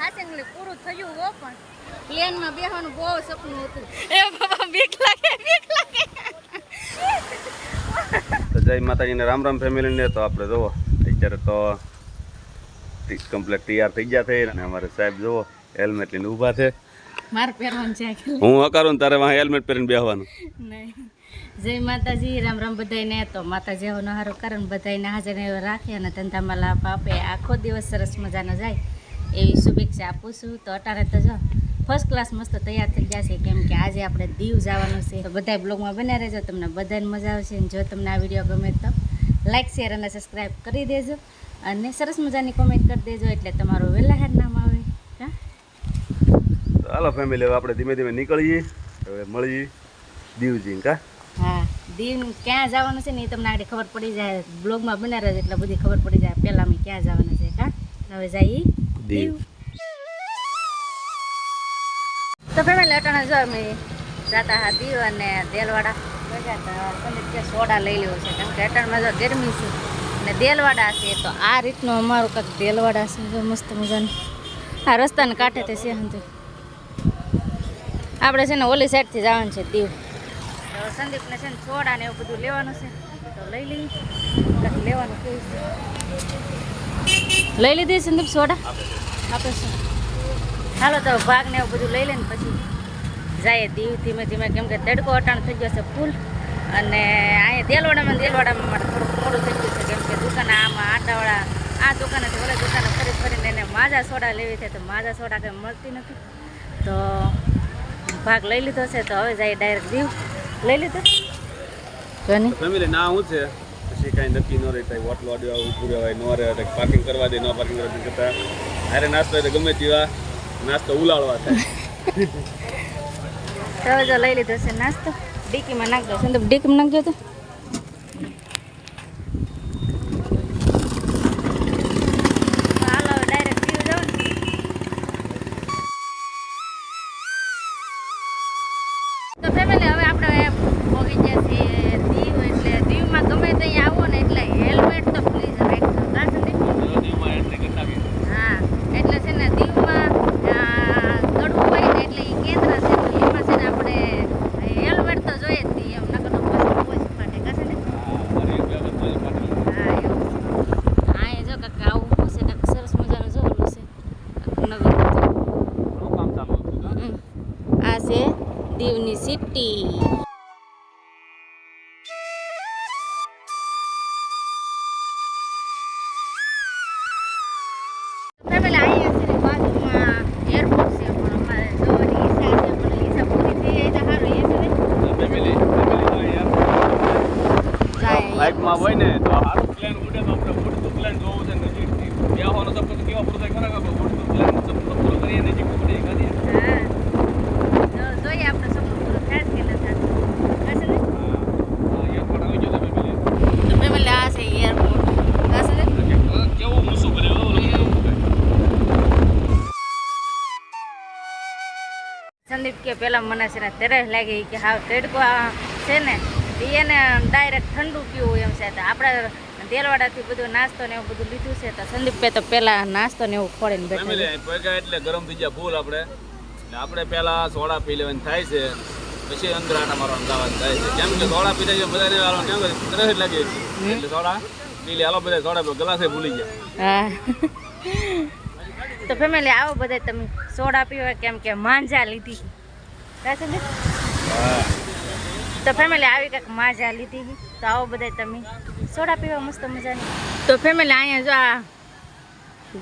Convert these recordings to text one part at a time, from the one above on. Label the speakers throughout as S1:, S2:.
S1: હાસંગલી પૂરું થયું હો પણ પ્લેનમાં બેહવાનું બહુ સપનું હતું.
S2: એ બાબા બીક લાગે બીક લાગે.
S3: તો જય માતાજીને રામ રામ ફેમિલીને તો આપણે જુઓ અત્યારે તો કમ્પ્લીટ તૈયાર થઈ ગયા છે અને અમારે સાહેબ જુઓ હેલ્મેટ લઈને ઊભા છે.
S1: મારે પહેરવાનું છે આ
S3: હું અકારું ને તારે વાં હેલ્મેટ પહેરીને બેહવાનું.
S1: નહીં. જય માતાજી રામ રામ બધાયને. તો માતાજી એવો નહારો કારણ બધાયને હાજર રાખે અને ધંધામાં લાભ આપે. આખો દિવસ સરસ મજાનો જાય. એવી શુભેચ્છા આપું છું. તો અટાણે તો જો ફર્સ્ટ ક્લાસ મસ્ત તૈયાર થઈ ગયા છે. કેમ કે આજે આપણે દીવ જવાનું છે. તો બધા બ્લોગમાં બન્યા રહેજો. તમને બધાને મજા આવશે. અને જો તમને આ વીડિયો ગમે તો લાઇક શેર અને સબસ્ક્રાઈબ કરી દેજો. અને સરસ મજાની કોમેન્ટ કરી દેજો. એટલે તમારું વહેલા નામ આવે. હા?
S3: હાલો ફેમિલી હવે આપણે ધીમે ધીમે નીકળીએ. હવે મળીએ દીવજી કા?
S1: હા દીવ ક્યાં જવાનું છે ને એ તમને આગળ ખબર પડી જાય. બ્લોગમાં બના રહેજો એટલે બધી ખબર પડી જાય. પહેલાં અમે ક્યાં જવાના છે હા હવે જઈએ.
S3: દીવ.
S1: તો ફેમિલી અટાણા જો અમે જાતા હા દીવ અને દેલવાડા. સંદીપ કે સોડા લઈ લેવો છે. કેમ કે અટાણમાં જો ગરમી છે અને દેલવાડા છે તો આ રીતનું અમારું કંઈક દેલવાડા છે. મસ્ત મજાનું. આ રસ્તાને કાંઠે તે છે આપણે છે ને ઓલી સાઈડથી જવાનું છે દીવ. તો સંદીપને છે ને સોડા ને એવું બધું લેવાનું છે. તો લઈ લઈએ. લેવાનું કેવું છે. લઈ લીધી સંદીપ સોડા? આપે છે. હાલો તો ભાગ ને એવું બધું લઈ લઈને પછી જાય દીવ ધીમે ધીમે. કેમ કે તડકો અટાણ થઈ ગયો છે ફૂલ. અને અહીંયા દેલવાડામાં દેલવાડામાં મારે થોડુંક મોડું થઈ ગયું છે. કેમ કે દુકાન આમાં આટાવાળા આ દુકાને ઓલા દુકાને ફરી ફરીને એને માજા સોડા લેવી છે. તો માજા સોડા કંઈ મળતી નથી. તો ભાગ લઈ લીધો છે. તો હવે જાય ડાયરેક્ટ દીવ. લઈ લીધો?
S3: ના હું છે? પછી કાંઈ નક્કી ન રહેતા કાંઈ હોટલ ઊભું રહેવાય, ન રહે પાર્કિંગ કરવા દે, ન પાર્કિંગ કરવા દે કરતા અરે નાસ્તો હોય ગમે તેવા નાસ્તો ઉલાળવા થાય.
S1: તો જો લઈ લીધો છે નાસ્તો. ડીકીમાં નાખજો સંદીપ ડીકીમાં નાખજો તો. છે દીવની સિટી મને છે ને તરસ લાગી કે હા તડકો છે ને એને ડાયરેક્ટ ઠંડુ પીવું એમ છે. તો આપણે તેલવાડાથી બધું નાસ્તો ને એવું બધું લીધું છે તો સંદીપે તો પેલા નાસ્તો ને એવું ખોળીને બેઠા છે.
S3: એટલે ગરમ થઈ ગયા ફૂલ આપણે. આપણે પેલા સોડા પી લેવાની થાય છે પછી અંદર આટા મારવાનું થાય છે. કેમ કે સોડા પીતા ગયા બધાને હાલો કેમ કે તરસ લાગે લાગી એટલે સોડા પી લે હાલો બધા સોડા ગ્લાસે ભૂલી ગયા.
S1: તો ફેમિલી આવો બધા તમે સોડા પીવા કેમ કે માંજા લીધી. તો ફેમિલી આવી કંઈક માજા લીધી છે. તો આવો બધા તમે. સોડા પીવા મસ્ત મજાની. તો ફેમિલી અહીંયા જો આ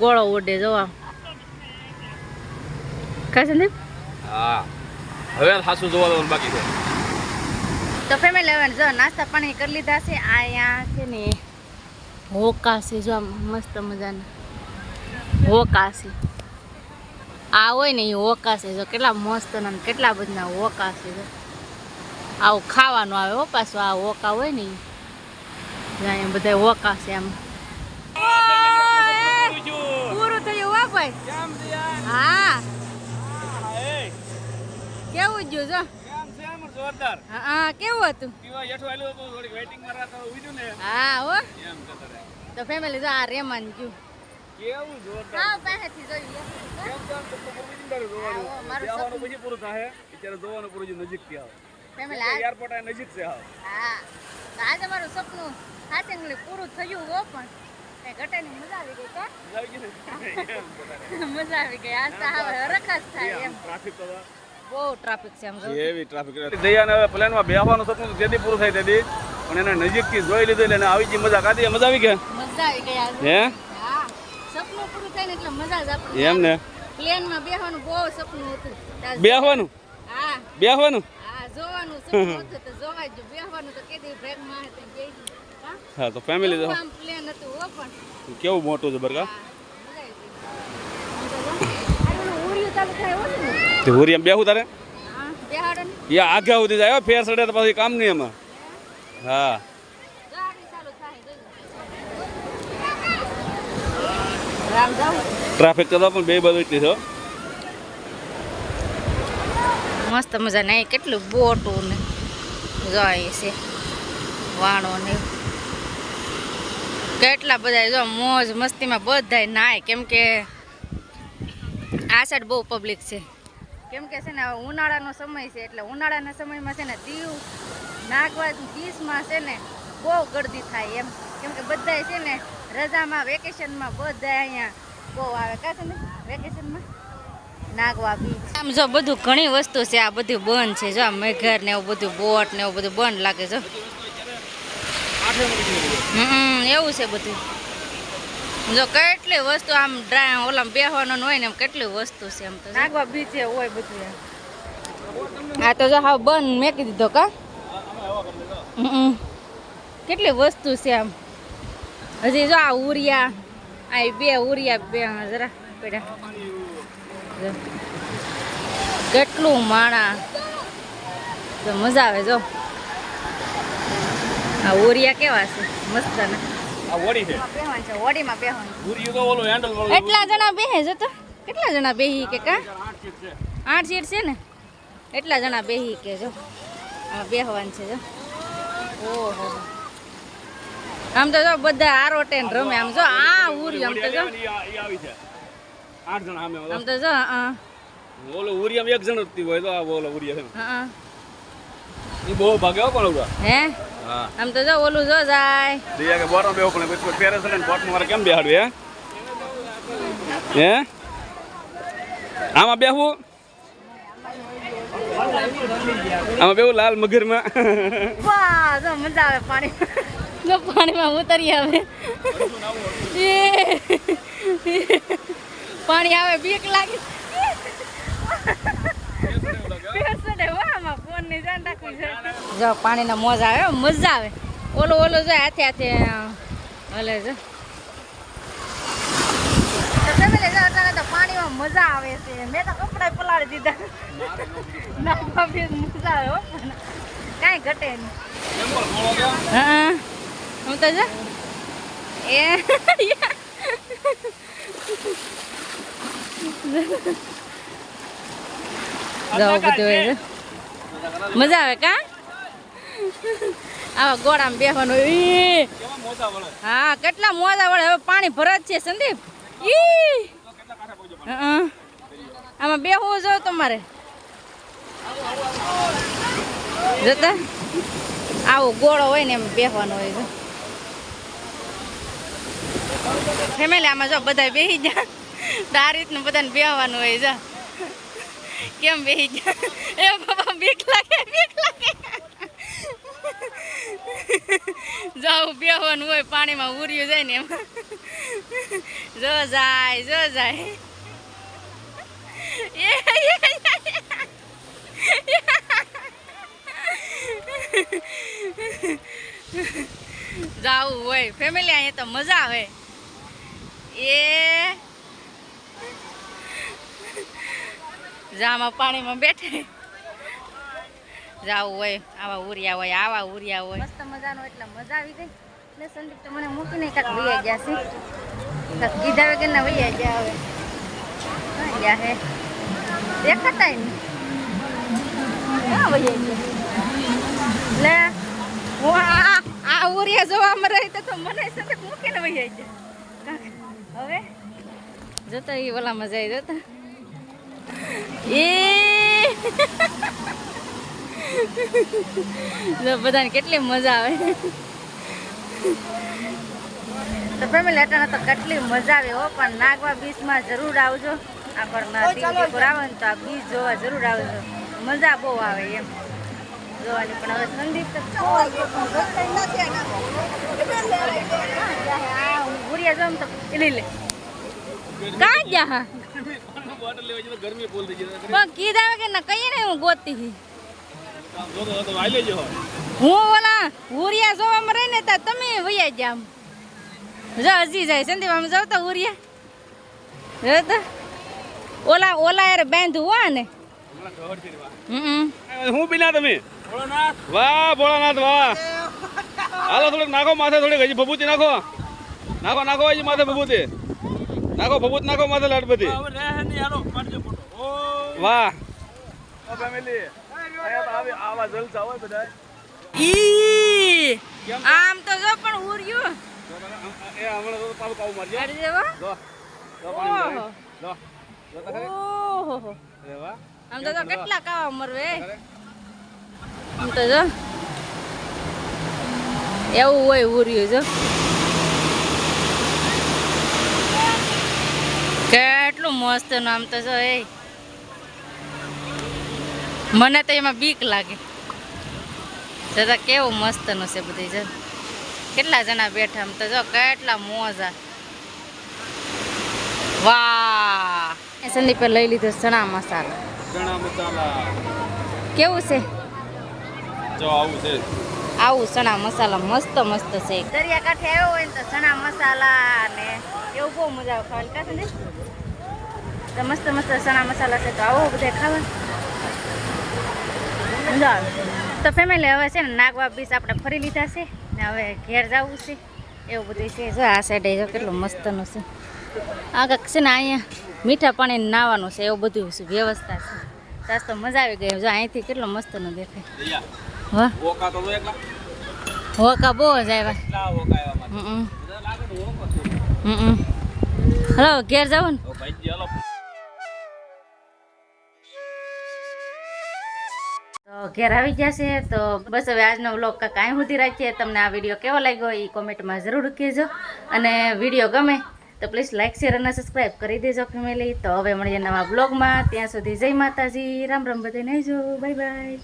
S1: ગોળો ઓડે જોવા કા સંદીપ?
S3: હા. હવે સાસુ જોવા બાકી છે.
S1: તો ફેમિલી હવે જો નાસ્તા પાણી કરી લીધા છે. આ અહીંયા છે ને હોકા છે જો મસ્ત મજાના. હોકા છે. આ હોય ને એ ઓકા છે જો. કેટલા મસ્ત ને કેટલા બધા ઓકા છે આવું ખાવાનું આવે હો પાછું, આ ઓકા હોય ને અહીંયા બધા ઓકા છે આમ પૂરું થયું હો ભાઈ. હા. કેવું જ જો?
S3: જોરદાર
S1: હા, કેવું હતું? હા, હો. તો ફેમિલી જો આ રેમાન ગયું.
S3: કેવું જોરદાર?
S2: હા પહેલેથી જોયું
S3: કેમ કેમ તો તો પૂરું જોવાનું. પછી પૂરું થાય. અત્યારે જોવાનું પૂરું છે નજીકથી આવે.
S2: Family
S3: એરપોર્ટ આ નજીક છે હા.
S2: હા. આજે મારું સપનું હાથેંગલી પૂરું થયું હો પણ મજા આવી ગઈ કા?
S3: આવી ગયું ને? એમ પોતાને.
S2: મજા આવી ગઈ. આજ તો હવે હરખ જ થાય એમ.
S3: ટ્રાફિક તો
S1: બહુ ટ્રાફિક છે આમ
S3: એવી ટ્રાફિક દયાને હવે પ્લેનમાં બેહવાનું સપનું જેથી પૂરું થાય તેથી પણ એને નજીકથી જોઈ લીધું એટલે આવી ગઈ મજા કાઢી. મજા આવી કે
S1: મજા આવી ગઈ
S3: હે?
S1: પૂરું થાય ને એટલે મજા જ આપણે
S3: એમ ને?
S1: પ્લેનમાં બેહવાનું બહુ સપનું હતું.
S3: બેહવાનું?
S1: હા.
S3: બેહવાનું?
S1: હા જોવાનું સપનું હતું તો જોવાય જ બેહવાનું તો કેદી બ્રેકમાં હતી બેહી હા?
S3: તો ફેમિલી
S1: જો આમ પ્લેન હતું હો પણ.
S3: કેવું મોટું છે બરકા?
S1: તો
S3: હુરી એમ બેહું તારે?
S1: હા બેહાડો
S3: એ આગા સુધી જાય હો, ફેર સડે તો પછી કામ નહીં એમાં. હા
S1: ગાડી ચાલુ થાય જોજો રામ જાવ
S3: ટ્રાફિક તો પણ બે બાજુ એટલી છો.
S1: મસ્ત મજા નહીં કેટલું બોટું ને જાય છે વાણો ને કેટલા બધા જો મોજ મસ્તીમાં બધા નાય. કેમ કે આ સાઈડ બહુ પબ્લિક છે. કેમ કે છે ને ઉનાળાનો સમય છે એટલે ઉનાળાના સમયમાં છે ને દીવ નાગવા બીચમાં છે ને બહુ ગળદી થાય એમ. કેમ કે બધાય છે ને રજામાં વેકેશનમાં બધા અહીંયા બહુ આવે. કા છે ને વેકેશનમાં? નાગવા બીચ આમ જો બધું ઘણી વસ્તુ છે આ બધું બંધ છે. જો આ મેઘર ને એવું બધું બોટ ને એવું બધું બંધ લાગે જો હમ એવું છે બધું. જો કેટલી વસ્તુ આમ ડ્રાય ઓલામાં બેહવાનું હોય ને એમ કેટલી વસ્તુ છે એમ તો નાગવા બીચ હોય બધું આ તો જો હા બંધ મેકી દીધો કા? હમ. કેટલી વસ્તુ છે આમ? હજી જો આ ઉરિયા આ બે ઉરિયા બે જરા પડ્યા. કેટલું માણા. તો મજા આવે જો. આ ઓરિયા કેવા છે? મસ્ત ના
S3: આ વડી છે.
S1: બેહવાનું છે ઓડીમાં બેહવાનું.
S3: ઉરિયું તો ઓલું હેન્ડલ વાળું
S1: એટલા જણા બેહે જો તો? કેટલા જણા બેહી કે કા?
S3: આઠ સીટ છે.
S1: આઠ સીટ છે ને? એટલા જણા બેહી કે જો. બેહવાનું છે જો. ઓહો. આમ તો જો બધા આરો ને રમે. આમ જો આ ઉરી આમ તો જો.
S3: ઈ આ- ઈ આવી છે. આઠ જણા આમે
S1: આમ તો જો બોલો
S3: ઉરી આમ એક જણ જ હોય તો આ ઓલો ઉરી
S1: હા
S3: એ બહુ ભાગે હો પણ ઉગા
S1: હે?
S3: હા.
S1: આમ તો જો ઓલું જો જાય.
S3: દિયા કે બોરો બેહો પણ પછી પેરેસ ને બોટમાં મારે કેમ બેહાડું હે? હે? આમાં બેહવું આમાં બેહું લાલ મગરમાં.
S1: વાહ જો મજા આવે પાણી. જો પાણીમાં ઉતરી આવે. પાણી આવે બીક લાગી. જો પાણીના મોજ આવે મજા આવે. ઓલો ઓલો જો હાથે હાથે હલે જો. પાણીમાં મજા આવે છે. મેં તો કપડા પલાળી દીધા. ના મજા આવે કાંઈ ઘટે નહીં. હા. હું તો જો એ જાવ બધું. મજા આવે કા? આવા ગોળામાં બેસવાનું
S3: વળે?
S1: હા કેટલા મોજા વળે. હવે પાણી ભરત છે સંદીપ. ઈ. આમાં બેહવું જો તમારે. જતા. આવો ગોળો હોય ને એમ બેહવાનો હોય ફેમિલી આમાં જો બધા બેસી જા તો આ રીતનું બધાને બેહવાનું હોય છે કેમ બેસી જા એ બાબા બીક લાગે બીક લાગે. જાવું બેહવાનું હોય, પાણીમાં ઉર્યું જાય ને એમ. જો જાય જો જાય. જાવું હોય, ફેમિલી અહીંયા તો મજા આવે. એ. જામાં પાણીમાં બેઠે. જાવું હોય, આવા ઉરિયા હોય, આવા ઉરિયા હોય. મસ્ત મજાનો એટલે મજા આવી ગઈ. એટલે સંદીપ તો મને મૂકીને કાંક વૈયા ગયા છે. કાંક કીધા વગરના વૈયા ગયા હવે. ક્યાં ગયા હે. દેખાતા ને. ક્યાં વૈયા ગયા. એટલે હું આ ઉરિયા જોવામાં રહી તો મને સંદીપ મૂકીને વૈયા ગયા. હવે? જોતા એ ઓલામાં જાય જોતા. એ! બધાને કેટલી મજા આવે. તો ફેમિલી અટાણે તો કેટલી મજા આવે હો પણ નાગવા બીચમાં જરૂર આવજો. પર આવે ને તો આ બીચ જોવા જરૂર આવજો. મજા બહુ આવે એમ. જોવાની પણ હવે સંદીપ તો બહુ છે, પણ રસ્તાય નથી આ હું ભૂરિયા જોઉં ને તો એ લે કાં ગયા હા.
S3: બોટલ લેવા જઈએ તો ગરમી થઈ જાય
S1: પણ કીધા કે ના કહીએ ને હું ગોતી
S3: હી. જોતો જોતો વાઈ લેજો
S1: હું ઓલા ઉરિયા જોવામાં રહી ને તા તમે વૈયા આમ. જો હજી જાય સંદીપ આમ જાવ તો ઉરિયા. જો તો. ઓલા ઓલા યાર બાંધવું હો ને
S3: હું પીના તમે? વાહ ભોળાનાથ વાહ. હાલો થોડુંક નાખો માથે થોડીક હજી ભભૂતિ નાખો. નાખો નાખો હજી માથે ભભૂતિ. નાખો ભભૂત નાખો માથે લાડબતી વાહ. ફેમિલી આવા જલસા હોય બધા
S1: ઈ આમ તો જો પણ ઉર્યું.
S3: એ હમણાં તો પાછું કાવું મારજો
S1: અરે દેવો
S3: લો લો પાણી
S1: ઓહો.
S3: ભરાય. લો લો તો ખરી.
S1: ઓહો.
S3: અરે વાહ.
S1: આમ તો કેટલા કાવા મરવે આમ તો જો. એવું હોય ઉર્યું જો. કેટલું મસ્તનું આમ તો જો એ. મને તો એમાં બીક લાગે. જતા કેવું મસ્તનું છે બધી જો. કેટલા જણા બેઠા આમ તો જો કેટલા મોજા. વાહ! સંદીપે લઈ લીધો ચણા મસાલા.
S3: ચણા મસાલા.
S1: કેવું છે?
S3: જો આવું છે.
S1: આવું ચણા મસાલા મસ્ત મસ્ત છે. દરિયાકાંઠે આવ્યો હોય ને તો ચણા મસાલા ને એવું બહુ મજા આવે ખાવાની. કાંઠે ને? મસ્ત મસ્ત ચણા મસાલા છે તો આવો બધા ખાવા. મજા તો ફેમિલી હવે છે ને નાગવા બીચ આપણે ફરી લીધા છે ને હવે ઘેર જવું છે. એવું બધું છે. જો આ સાઈડે જો કેટલું મસ્તનું છે. આગળ છે ને અહીંયા મીઠા પાણી નાવાનું છે. એવું બધું છે. વ્યવસ્થા છે. તાસ તો મજા આવી ગઈ. જો અહીંથી કેટલું મસ્તનું દેખાય.
S3: એકલા.
S1: હોકા બહુ જ આવ્યા. હમ હલો ઘેર જાવ ને. ઘેર આવી છે તો બસ હવે આજનો વ્લોગ કાંઈ સુધી રાખીએ. તમને આ વીડિયો કેવો લાગ્યો એ કોમેન્ટમાં જરૂર કહેજો. અને વીડિયો ગમે તો પ્લીઝ લાઇક શેર અને સબસ્ક્રાઈબ કરી દેજો ફેમિલી તો હવે મળીએ નવા બ્લોગમાં ત્યાં સુધી જય માતાજી. રામ રામ બધાને. જો બાય બાય.